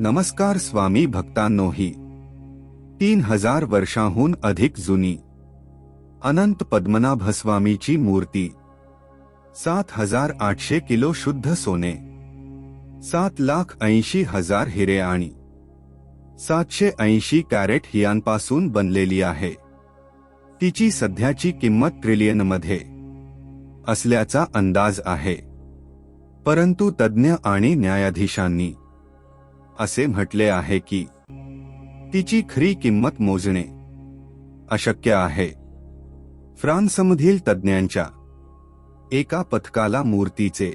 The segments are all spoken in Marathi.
नमस्कार स्वामी भक्तांनोही. तीन हजार वर्षांहून अधिक जुनी. अनंत पद्मनाभ स्वामीची मूर्ती. सात हजार आठशे किलो शुद्ध सोने. सात लाख ऐंशी हजार हिरे आणि. सातशे ऐंशी कॅरेट हियांपासून बनलेली आहे. तिची सध्याची किंमत ट्रिलियनमध्ये असल्याचा अंदाज आहे. परंतु तज्ज्ञ आणि न्यायाधीशांनी असे म्हटले आहे की तिची खरी किंमत मोजणे अशक्य आहे. फ्रान्समधील तज्ज्ञांच्या एका पथकाला मूर्तीचे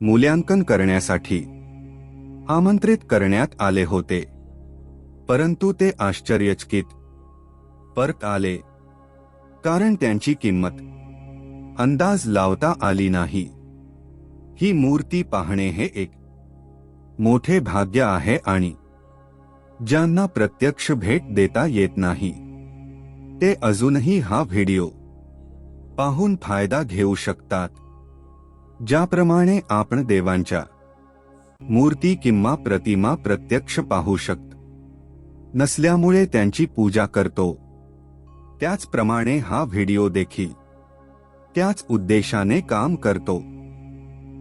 मूल्यांकन करण्यासाठी आमंत्रित करण्यात आले होते. परंतु ते आश्चर्यचकित परत आले कारण त्यांची किंमत अंदाज लावता आली नाही. ही मूर्ती पाहणे हे एक मोठे भाग्य आहे आणि ज्यांना प्रत्यक्ष भेट देता येत नाही. ते अजूनही हा व्हिडिओ पाहून फायदा घेऊ शकतात. ज्याप्रमाणे आपण देवांच्या मूर्ती किंवा प्रतिमा प्रत्यक्ष पाहू शकत नसल्यामुळे त्यांची पूजा करतो. त्याचप्रमाणे हा व्हिडिओ देखील त्याच उद्देशाने काम करतो.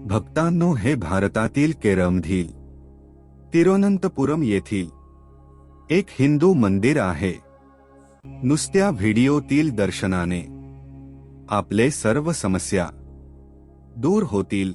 भक्तांनो हे भारतातील केरमधील तिरुवनंतपुरम येथील एक हिंदू मंदिर आहे. नुसत्या व्हिडिओतील दर्शनाने आपले सर्व समस्या दूर होतील.